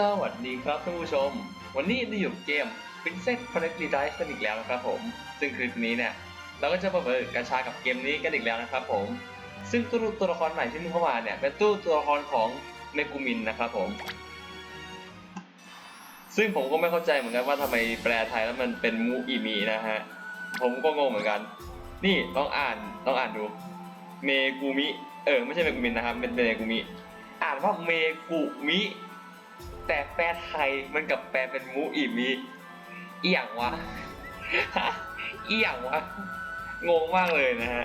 สวัสดีครับท่านผู้ชม วันนี้ได้อยู่เกม Princess Connect Dice กันอีกแล้วนะครับผม ซึ่งคลิปนี้เนี่ย เราก็จะมาเปิดกระชากับเกมนี้กันอีกแล้วนะครับผม ซึ่งตู้ตัวละครใหม่ที่เพิ่งเข้ามาเนี่ย เป็นตู้ตัวละครของเมกุมินนะครับผม ซึ่งผมก็ไม่เข้าใจเหมือนกันว่าทำไมแปลไทยแล้วมันเป็นมูอิมีนะฮะ ผมก็งงเหมือนกัน นี่ลองอ่านลองอ่านดู เมกุมิ เออไม่ใช่เมกุมินนะครับ เป็นเมกุมิ อ่านว่าเมกุมิ แต่แปลไทยมันกับแปลเป็นมูอิมิอีหยังวะอีหยังวะ งงมากเลยนะฮะ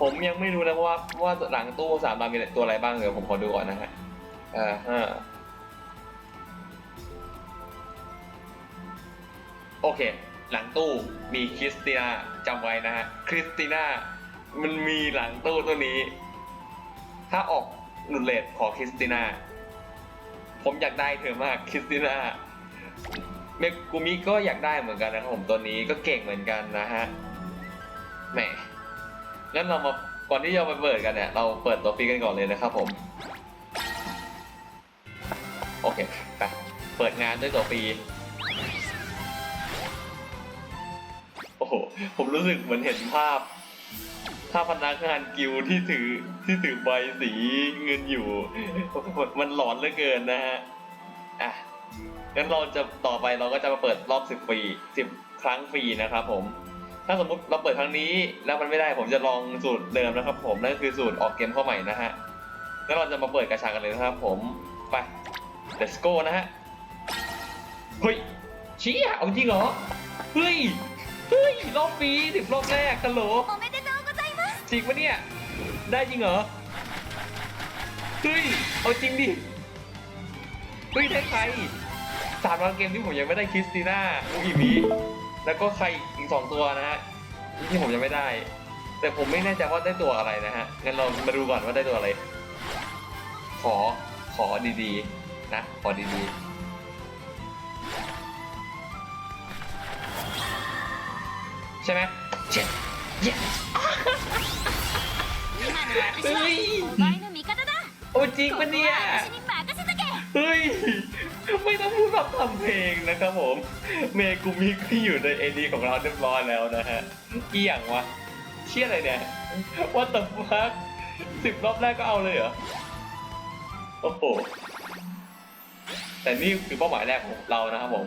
ผมยังไม่รู้นะว่าว่าหลังตู้สามดาวมีตัวอะไรบ้างเดี๋ยวผมขอดูก่อนนะฮะอ่าฮะโอเค หลังตู้มีคริสติน่าจำไว้นะฮะ คริสติน่ามันมีหลังตู้ตัวนี้ ถ้าออกหนุนเลดขอคริสติน่า ผมอยากได้เธอมากคริสติน่าเมกุมิก็อยากได้เหมือนกันนะครับผมตัวนี้ก็เก่งเหมือนกันนะฮะแหมงั้นเรามาก่อนที่จะมาเปิดกันเนี่ยเราเปิดตัวฟีกันก่อนเลยนะครับผมโอเคไปเปิดงานด้วยตัวฟีโอ้โหผมรู้สึกเหมือนเห็นภาพ ภาพนักงานกิลด์ที่ถือที่ถือใบสีเงินอยู่ มันหลอนเหลือเกินนะฮะ อะ งั้นเราจะต่อไปเราก็จะมาเปิดรอบสิบฟรีสิบครั้งฟรีนะครับผม ถ้าสมมุติเราเปิดครั้งนี้แล้วมันไม่ได้ผมจะลองสูตรเดิมนะครับ ผม นั่นคือสูตรออกเกมเข้าใหม่นะฮะ งั้นเราจะมาเปิดกระชากันเลยนะครับ ผม ไป let's go นะฮะ เฮ้ยเชี้อะเอาจริงเหรอ เฮ้ย เฮ้ยรอบฟรีสิบรอบแรกฮัลโหล จริงปะเนี่ย ได้จริงเหรอ เฮ้ย เอาจริงดิ เฮ้ยได้ใครสามรางเกมที่ผมยังไม่ได้คริสติน่าลูกอีมีแล้วก็ใครอีกสองตัวนะฮะที่ผมยังไม่ได้ แต่ผมไม่แน่ใจว่าได้ตัวอะไรนะฮะ งั้นเรามาดูก่อนว่าได้ตัวอะไร ขอ ขอดีๆ นะ ขอดีๆใช่ไหมเจ็ดเย้ เฮ้ยโอจริงปะเนี่ยเฮ้ย ไม่ต้องพูดแบบทำเพลงนะครับผม เมกุมิก็อยู่ในเอดีของเราเรียบร้อยแล้วนะฮะเอี่ยงวะ เชี่ยอะไรเนี่ยว่าตับพักสิบรอบแรกก็เอาเลยเหรอ โอ้โห แต่นี่คือเป้าหมายแรกของเรานะครับผม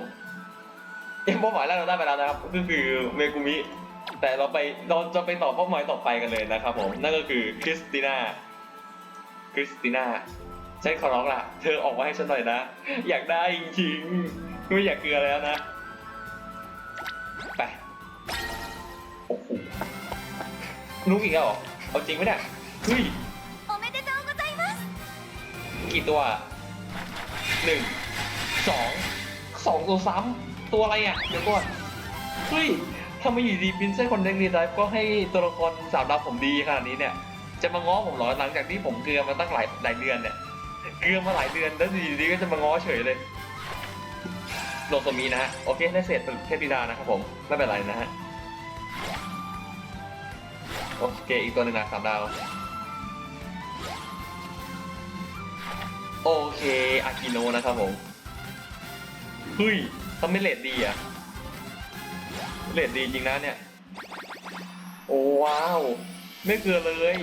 เป้าหมายแรกเราได้ไปแล้วนะครับ ก็คือเมกุมิ แต่เราไปเราจะไปต่อเป้อหมายต่อไปกันเลยนะครับผม นั่นก็คือคริสติน่าคริสติน่าใช่ขอร้องละเธอออกมาให้ฉันหน่อยนะ อยากได้จริงๆไม่อยากเกลือแล้วนะไปโอ้โหลูกอีกแล้วเอาจริงไหมเนี่ยเฮ้ยกี่ตัวหนึ่งสองสองตัวซ้ำตัวอะไรอะเดี๋ยวก่อนเฮ้ย ทำไมอยู่ดีบินเซ่คนเด็กดีไลฟ์ก็ให้ตัวละครสามดาวผมดีขนาดนี้เนี่ย จะมาง้อผมเหรอหลังจากที่ผมเกลือมาตั้งหลายหลายเดือนเนี่ยเกลือมาหลายเดือนแล้วอยู่ดีๆก็จะมาง้อเฉยเลยโลโซมีนะฮะโอเคได้เศษเทพธิดานะครับผมไม่เป็นไรนะฮะโอเคอีกตัวหนึ่งนะสามดาวโอเคอากิโนนะครับผมเฮ้ยทำไม่เลดดีอะ เลดดีจริงนะเนี่ย โอ้ว้าว ไม่เกลือเลย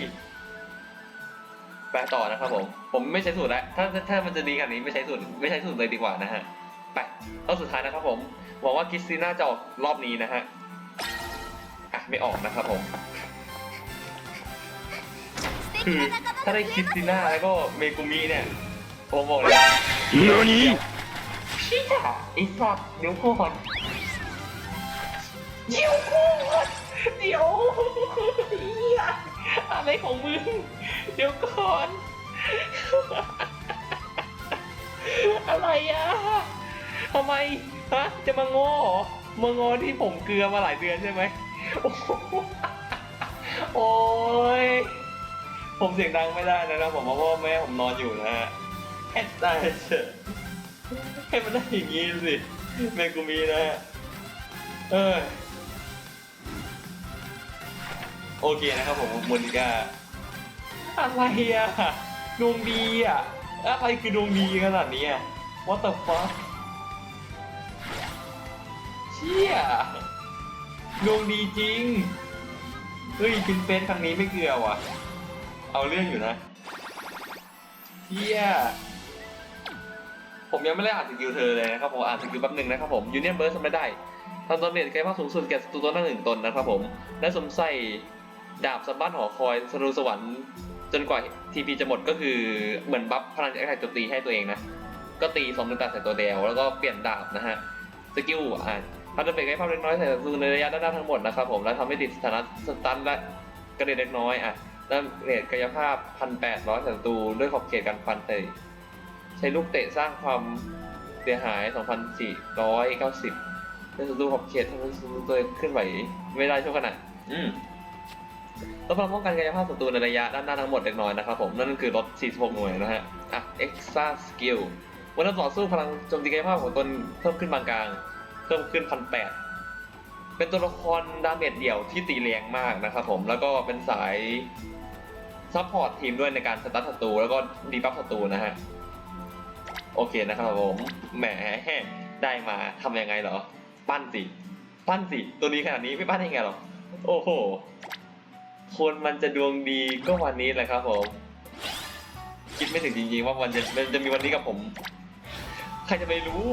แปะต่อนะครับผม ผมไม่ใช้สูตรแล้ว ถ้าถ้ามันจะดีขนาดนี้ไม่ใช้สูตรไม่ใช้สูตรเลยดีกว่านะฮะไปรอบสุดท้ายนะครับผมหวังว่าคิสซีน่าจะออกรอบนี้นะฮะอะไม่ออกนะครับผม คือถ้าได้คิสซีน่าแล้วก็เมกุมิเนี่ยผมบอกเลยนะโนนี่ชี้อะอีกรอบนิ้วโคตร เดี๋ยวก่อนเดี๋ยวเหี้ยอะไรของมึง เดี๋ยวก่อน อะไรอะทำไมฮะจะมาง้อเหรอมางอที่ผมเกลือมาหลายเดือนใช่ไหมโอ้โหโอ้ยผมเสียงดังไม่ได้นะครับผมเพราะว่าแม่ผมนอนอยู่นะฮะแอดได้เฉยให้มันได้อย่างงี้สิเมกุมีนะฮะเออ โอเคนะครับผมโมนก้าอะไรอะดวงดีอะอะไรคือดวงดีขนาดนี้อะ what the fuck เชี่ยดวงดีจริง เฮ้ยคินเฟสครั้งนี้ไม่เกลือว่ะ เอาเรื่องอยู่นะเชี่ยผมยังไม่ได้อ่านสกิลเธอเลยนะครับผมอ่านสกิลแป๊บหนึ่งนะครับผมยูเนียนเบิร์สทำไม่ได้ทำตอนเน็ตไกลมากสูงสุดแก่ศัตรูตัวหนึ่งตนนะครับผมและสมใส่ ดาบสะบั้นหอคอยสรุสวรรค์จนกว่าทีพีจะหมดก็คือเหมือนบัฟพลังจากแอคโจมตีให้ตัวเองนะ ก็ตีสองมือตัดใส่ตัวเดียวแล้วก็เปลี่ยนดาบนะฮะ สกิลอ่าพัฒนาเฟกให้ภาพเล็กน้อยใส่ศัตรูในระยะด้านหน้าทั้งหมดนะครับผมและทำให้ติดสถานะสตันและกระเด็นเล็กน้อยอะแล้วเรทกายภาพพันแปดร้อยใส่ศัตรูด้วยขอบเขตการฟันใส่ใช้ลูกเตะสร้างความเสียหาย 2,490เป็นศัตรูขอบเขตทำให้ศัตรูตัวขึ้นไหวไม่ได้ช่วงขณะอืม ล้วพลังป้องกันกายภาพศัตรูในระยะด้านหน้าทั้งหมดเล็กน้อยนะครับผม นั่นคือลด 46 หน่วยนะฮะ อะ extra skill วันนั้ต่อสู้พลังโจมตีกายภาพของตนเพิ่มขึ้นบางกลาง เพิ่มขึ้นพันแปดเป็นตัวละครดาเมจเดี่ยวที่ตีแรงมากนะครับผม แล้วก็เป็นสายซัพพอร์ตทีมด้วยในการสตาร์ทศัตรูแล้วก็ดีบัฟศัตรูนะฮะ โอเคนะครับผมแหมได้มาทำยังไงเหรอ ปั้นสิ ปั้นสิ ตัวนี้ขนาดนี้ไม่ปั้นได้ไงหรอ โอ้โห คนมันจะดวงดีก็วันนี้แหละครับผม คิดไม่ถึงจริงๆว่าวันจะมันจะมีวันนี้กับผม ใครจะไปรู้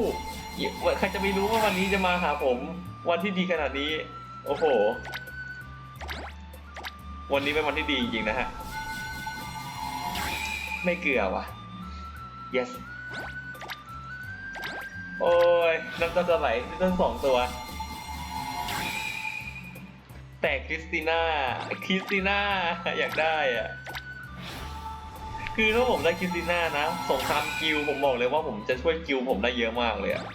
ใครจะไปรู้ว่าวันนี้จะมาหาผม วันที่ดีขนาดนี้ โอ้โห วันนี้เป็นวันที่ดีจริงๆนะฮะ ไม่เกลือว่ะ yes โอ้ยน้ำตาจะไหลทั้งสองตัว แต่คริสติน่า คริสติน่า อยากได้อะ คือถ้าผมได้คริสติน่านะสงครามกิลผมบอกเลยว่าผมจะช่วยกิลผมได้เยอะมากเลยอะ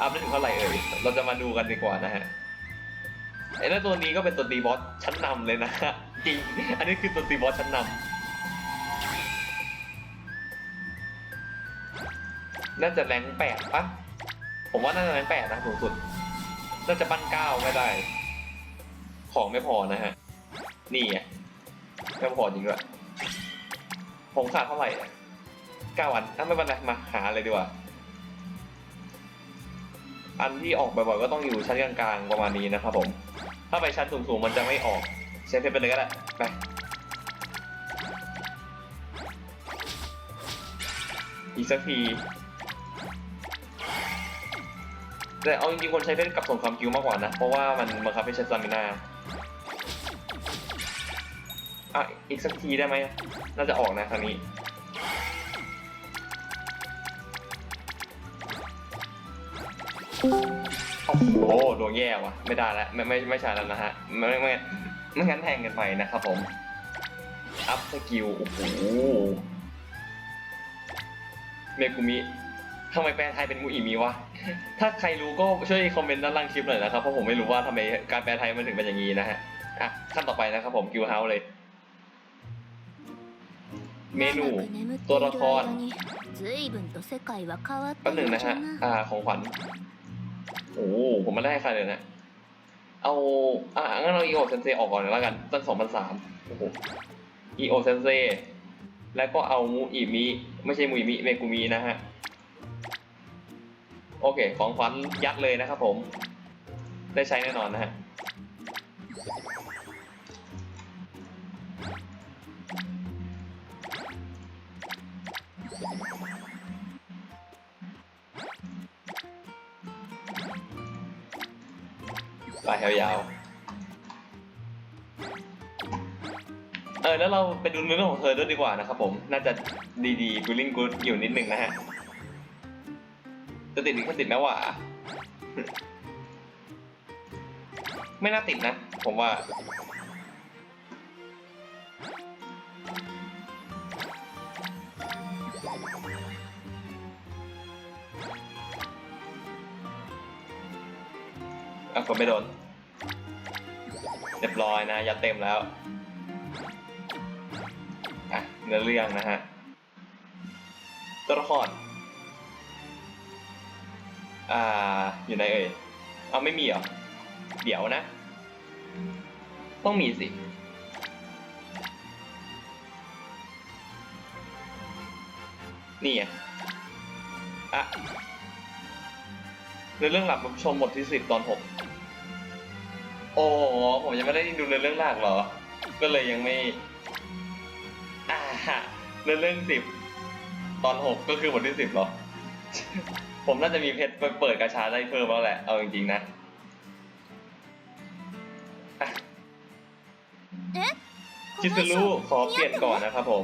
อัพได้ถึงเท่าไหร่เอ่ย เราจะมาดูกันดีกว่านะฮะ ไอ้นั่นตัวนี้ก็เป็นตัวตีบอสชั้นนำเลยนะฮะจริง อันนี้คือตัวตีบอสชั้นนำน่าจะแรงแปดปะ ผมว่าน่าจะแรงแปดนะสูงสุด น่าจะปั้นเก้าไม่ได้ ของไม่พอนะฮะ นี่ไงไม่พอจริงด้วยผมขาดเท่าไหร่อะเก้าวันอะไม่เป็นไรมาหาเลยดีกว่า อันที่ออกบ่อยๆก็ต้องอยู่ชั้นกลางๆประมาณนี้นะครับผม ถ้าไปชั้นสูงๆมันจะไม่ออกใช้เพชรไปเลยก็ได้ไปอีกสักที แต่เอาจริงๆคนใช้เพชรกับสงครามกิวมากกว่านะ เพราะว่ามันบังคับให้ใช้สตามินาอะอีกสักทีได้ไหมน่าจะออกนะครั้งนี้โอ้โหดวงแย่ว่ะ ไม่ได้แล้วไม่ไม่ไม่ใช่แล้วนะฮะ ไม่ไม่ไม่ไม่งั้นแทงกันไปนะครับผม อัพสกิล โอ้โหเมกุมิ ทำไมแปลไทยเป็นมูอีมีวะ ถ้าใครรู้ก็ช่วยคอมเมนต์ด้านล่างคลิปหน่อยนะครับ เพราะผมไม่รู้ว่าทำไมการแปลไทยมันถึงเป็นอย่างนี้นะฮะ อะ ขั้นต่อไปนะครับผมกิวเฮาเลย เมนู ตัวละครแป๊บหนึ่งนะฮะ อ่า ของขวัญ โอ้ผมไม่ได้ใครเลยนะ เอา อ่างั้นเราอีโอเซนเซออกก่อนแล้วกัน ตั้งสองพันสามอีโอเซนเซแล้วก็เอามูอิมิ ไม่ใช่มูอิมิ เมกุมีนะฮะ โอเค ของขวัญยัดเลยนะครับผม ได้ใช้แน่นอนนะฮะปลายยาวๆเออแล้วเราไปดูเนื้อของเธอด้วยดีกว่านะครับผม น่าจะดีๆกูลิงกูอยู่นิดนึงนะฮะ จะติดหรือแค่ติดแม้ว่าไม่น่าติดนะ ผมว่า อะกดไม่โดนเรียบร้อยนะยัดเต็มแล้ว อะเนื้อเรื่องนะฮะตัวละคร อ่า อยู่ไหนเอ่ย เอาไม่มีเหรอ เดี๋ยวนะ ต้องมีสิ นี่ไงอะเนื้อเรื่องหลักชมบทที่สิบตอนหกโอ้ผมยังไม่ได้ดูเนื้อเรื่องหลักเหรอ ก็เลยยังไม่อ่าฮะเนื้อเรื่องสิบตอนหกก็คือบทที่สิบเหรอ ผมน่าจะมีเพชรไปเปิดกระชาได้เพิ่มแล้วแหละ เอาจริงๆนะอ่ะ え ชิซูรุขอเปลี่ยนก่อนนะครับผม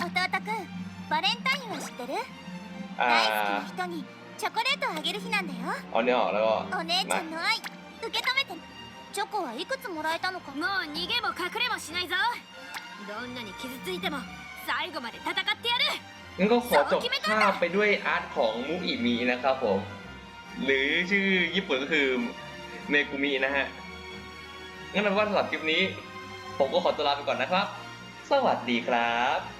弟くんバレンタインは知ってる อ่า 大好きな人にチョコレートをあげる日なんだよ เอาเนี่ยออกแล้วก็ お姉ちゃんの愛受け止めてチョコはいくつもらえたのかもう逃げも隠れもしないぞどんなに傷ついても最後まで戦ってやる งั้นก็ขอจบภาพไปด้วยอาร์ตของมุอิมินะครับผม หรือชื่อญี่ปุ่นก็คือเมกุมินะฮะ งั้นเอาเป็นว่าสำหรับคลิปนี้ ผมก็ขอตัวลาไปก่อนนะครับ สวัสดีครับ